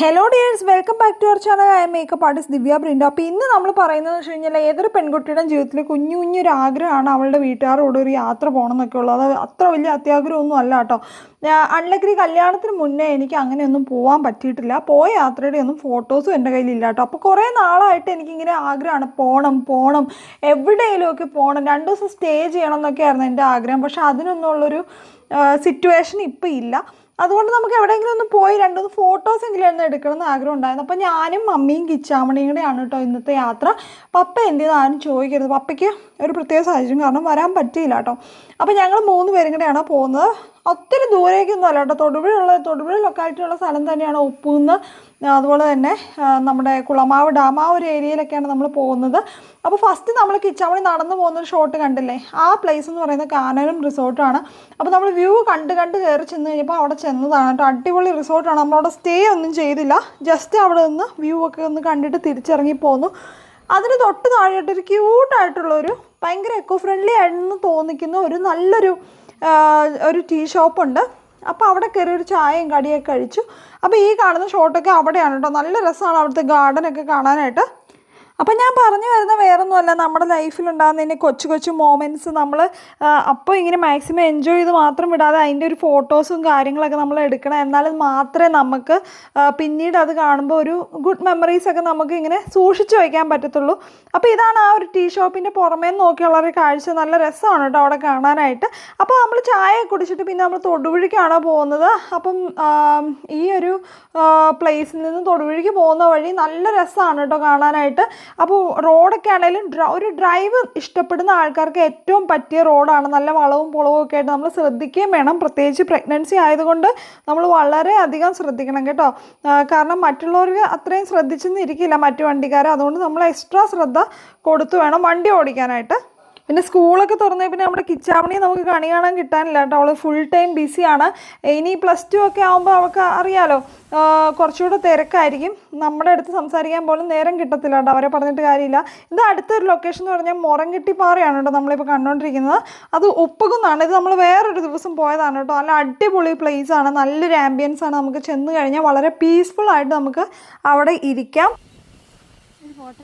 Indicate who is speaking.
Speaker 1: Hello dears welcome back to our channel I makeup artist Divya print അപ്പോൾ ഇന്ന് നമ്മൾ പറയുന്നത് വെച്ച് കഴിഞ്ഞാൽ ഏതൊരു പെൺകുട്ടിയുടെ ജീവിതത്തിൽ കുഞ്ഞു കുഞ്ഞൊരു ആഗ്രഹമാണ് അവളുടെ വീട്ടുകാരോട് ഒരു യാത്ര പോകണം എന്നൊക്കെ ഉള്ളത്. അത് അത്ര വലിയ അത്യാഗ്രഹമൊന്നും അല്ല കേട്ടോ. അൺലക്കറി കല്യാണത്തിന് മുന്നേ എനിക്ക് അങ്ങനെയൊന്നും പോകാൻ പറ്റിയിട്ടില്ല. പോയ യാത്രയുടെ ഒന്നും ഫോട്ടോസും എന്റെ കയ്യിലില്ല കേട്ടോ. അപ്പോൾ കുറേ നാളായിട്ട് എനിക്കിങ്ങനെ ആഗ്രഹമാണ് പോകണം പോകണം എവിടെയെങ്കിലുമൊക്കെ പോകണം രണ്ട് ദിവസം സ്റ്റേ ചെയ്യണം എന്നൊക്കെയായിരുന്നു എന്റെ ആഗ്രഹം. പക്ഷേ അതിനൊന്നുമുള്ളൊരു സിറ്റുവേഷൻ ഇപ്പോൾ ഇല്ല. അതുകൊണ്ട് നമുക്ക് എവിടെയെങ്കിലും ഒന്ന് പോയി രണ്ടു ഫോട്ടോസ് എങ്കിലും ഒന്ന് എടുക്കണം എന്ന് ആഗ്രഹം ഉണ്ടായിരുന്നു. അപ്പോൾ ഞാനും മമ്മിയും കിച്ചാമണിയും കൂടെയാണ് കേട്ടോ ഇന്നത്തെ യാത്ര. പപ്പ എന്തിനാ ആരും ചോദിക്കരുത്. പപ്പയ്ക്ക് ഒരു പ്രത്യേക സാഹചര്യം കാരണം വരാൻ പറ്റിയില്ല കേട്ടോ. അപ്പോൾ ഞങ്ങൾ മൂന്ന് പേരും കൂടെയാണ് പോകുന്നത്. ഒത്തിരി ദൂരേക്കൊന്നും അല്ല കേട്ടോ. തൊടുപുഴയുള്ള തൊടുപുഴ ലൊക്കാലിറ്റിയുള്ള സ്ഥലം തന്നെയാണ് ഉപ്പുന്ന്. അതുപോലെ തന്നെ നമ്മുടെ കുളമാവ് ഡാം ആ ഒരു ഏരിയയിലൊക്കെയാണ് നമ്മൾ പോകുന്നത്. അപ്പോൾ ഫസ്റ്റ് നമ്മൾ കിച്ചാമണി നടന്നു പോകുന്ന ഒരു ഷോട്ട് കണ്ടില്ലേ? ആ പ്ലേസ് എന്ന് പറയുന്നത് കാനനം റിസോർട്ടാണ് അപ്പോൾ നമ്മൾ വ്യൂ കണ്ട് കണ്ട് കയറി ചെന്ന് കഴിഞ്ഞപ്പോൾ അവിടെ ചെന്നതാണ് കേട്ടോ. അടിപൊളി റിസോർട്ടാണ് നമ്മളവിടെ സ്റ്റേ ഒന്നും ചെയ്തില്ല. ജസ്റ്റ് അവിടെ നിന്ന് വ്യൂ ഒക്കെ ഒന്ന് കണ്ടിട്ട് തിരിച്ചിറങ്ങി പോന്നു. അതിന് തൊട്ട് താഴെയായിട്ട് ഒരു ക്യൂട്ടായിട്ടുള്ളൊരു ഭയങ്കര എക്കോ ഫ്രണ്ട്ലി ആയിരുന്നു തോന്നിക്കുന്ന ഒരു നല്ലൊരു ഒരു ടീ ഷോപ്പുണ്ട്. അപ്പോൾ അവിടെ കയറി ഒരു ചായയും കടിയൊക്കെ കഴിച്ചു. അപ്പോൾ ഈ കാണുന്ന ഷോട്ടൊക്കെ അവിടെയാണ് കേട്ടോ നല്ല രസമാണ് അവിടുത്തെ ഗാർഡനൊക്കെ കാണാനായിട്ട്. അപ്പം ഞാൻ പറഞ്ഞു വരുന്ന വേറൊന്നുമല്ല. നമ്മുടെ ലൈഫിലുണ്ടാകുന്നതിന്റെ കൊച്ചു കൊച്ചു മൊമെന്റ്സ് നമ്മൾ അപ്പോൾ ഇങ്ങനെ മാക്സിമം എൻജോയ് ചെയ്ത് മാത്രം വിടാതെ അതിന്റെ ഒരു ഫോട്ടോസും കാര്യങ്ങളൊക്കെ നമ്മൾ എടുക്കണം. എന്നാൽ മാത്രമേ നമുക്ക് പിന്നീട് അത് കാണുമ്പോൾ ഒരു ഗുഡ് മെമ്മറീസ് ഒക്കെ നമുക്ക് ഇങ്ങനെ സൂക്ഷിച്ച് വയ്ക്കാൻ പറ്റത്തുള്ളൂ. അപ്പോൾ ഇതാണ് ആ ഒരു ടീ ഷോപ്പിന്റെ പുറമേ നോക്കിയുള്ള ഒരു കാഴ്ച. നല്ല രസമാണ് കേട്ടോ അവിടെ കാണാനായിട്ട്. അപ്പോൾ നമ്മൾ ചായ കുടിച്ചിട്ട് പിന്നെ നമ്മൾ തൊടുപുഴയ്ക്കാണ് പോകുന്നത്. അപ്പം ഈ ഒരു പ്ലേസിൽ നിന്ന് തൊടുപുഴയ്ക്ക് പോകുന്ന വഴി നല്ല രസമാണ് കേട്ടോ കാണാനായിട്ട്. അപ്പോൾ റോഡൊക്കെ ആണെങ്കിലും ഒരു ഡ്രൈവ് ഇഷ്ടപ്പെടുന്ന ആൾക്കാർക്ക് ഏറ്റവും പറ്റിയ റോഡാണ്. നല്ല വളവും പുളവും ഒക്കെ ആയിട്ട് നമ്മൾ ശ്രദ്ധിക്കുകയും വേണം. പ്രത്യേകിച്ച് പ്രഗ്നൻസി ആയതുകൊണ്ട് നമ്മൾ വളരെ അധികം ശ്രദ്ധിക്കണം കേട്ടോ. കാരണം മറ്റുള്ളവർക്ക് അത്രയും ശ്രദ്ധിച്ചെന്ന് ഇരിക്കില്ല മറ്റു വണ്ടിക്കാർ അതുകൊണ്ട് നമ്മൾ എക്സ്ട്രാ ശ്രദ്ധ കൊടുത്തു വേണം വണ്ടി ഓടിക്കാനായിട്ട്. പിന്നെ സ്കൂളൊക്കെ തുറന്നേ പിന്നെ നമ്മുടെ കിച്ചാമണി നമുക്ക് കണി കാണാൻ കിട്ടാനില്ല കേട്ടോ. അവൾ ഫുൾ ടൈം ബിസിയാണ് ഇനി പ്ലസ് ടു ഒക്കെ ആകുമ്പോൾ അവൾക്ക് അറിയാലോ. കുറച്ചുകൂടെ തിരക്കായിരിക്കും. നമ്മുടെ അടുത്ത് സംസാരിക്കാൻ പോലും നേരം കിട്ടത്തില്ല കേട്ടോ. അവരെ പറഞ്ഞിട്ട് കാര്യമില്ല. ഇത് അടുത്തൊരു ലൊക്കേഷൻ എന്ന് പറഞ്ഞാൽ മുറങ്കിട്ടിപ്പാറയാണ് കേട്ടോ നമ്മളിപ്പോൾ കണ്ടുകൊണ്ടിരിക്കുന്നത് അത് ഉപ്പകുന്നാണ് ഇത് നമ്മൾ വേറൊരു ദിവസം പോയതാണ് കേട്ടോ. നല്ല അടിപൊളി place ആണ്. നല്ലൊരു ആംബിയൻസ് ആണ് നമുക്ക് ചെന്ന് കഴിഞ്ഞാൽ. വളരെ പീസ്ഫുൾ ആയിട്ട് നമുക്ക് അവിടെ ഇരിക്കാം.
Speaker 2: ഫോട്ടോ